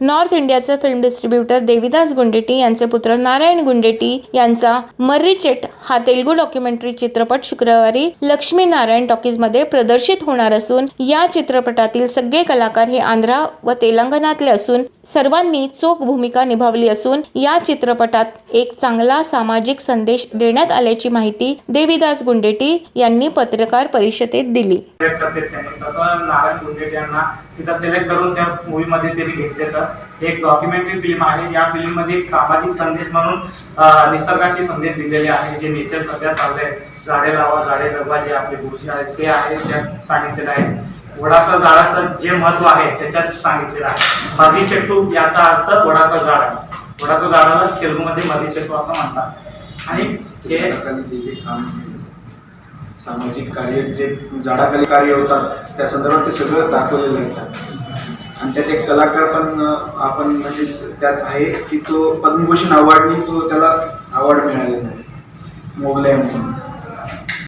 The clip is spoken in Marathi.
नॉर्थ इंडियाचे फिल्म डिस्ट्रीब्युटर देविदास गुंडेटी यांचे पुत्र नारायण गुंडेटी यांचा मर्रीचेट हा तेलुगू डॉक्युमेंटरी चित्रपट शुक्रवारी लक्ष्मी नारायण टॉकीजमध्ये प्रदर्शित होणार असून या चित्रपटातील सगळे कलाकार हे आंध्रा व तेलंगणातले असून सर्वांनी चोख भूमिका निभावली असून या चित्रपटात एक चांगला सामाजिक संदेश देण्यात आल्याची माहिती देविदास गुंडेटी यांनी पत्रकार परिषदेत दिली. तसं नारायण गुंडेटी यांना तिथं सिलेक्ट करून त्या मूवीमध्ये त्यांनी घेतले तर एक डॉक्युमेंटरी फिल्म आहे. या फिल्ममध्ये एक सामाजिक संदेश म्हणून निसर्गाची निसर्गाचे संदेश दिलेले आहे. जे नेचर सध्या चाललंय. झाडे लावा झाडे जगवा जे आपले गोष्टी आहेत ते आहे त्यात सांगितलेलं आहे. वडाचं झाडाचं जे महत्त्व आहे त्याच्यात सांगितलेलं आहे. मधी याचा अर्थ वडाचं झाड आहे. वडाचं झाडालाच तेलुगूमध्ये मधी चेट्टू असं म्हणतात. आणि ते सामाजिक कार्य जे झाडाखाली कार्य होतात त्या संदर्भात ते सगळं दाखवलेलं आहे. आणि त्यात एक कलाकार पण आपण म्हणजे त्यात आहे की तो पद्मभूषण अवॉर्डनी तो त्याला अवॉर्ड मिळालेला आहे. मोगलाय म्हणून.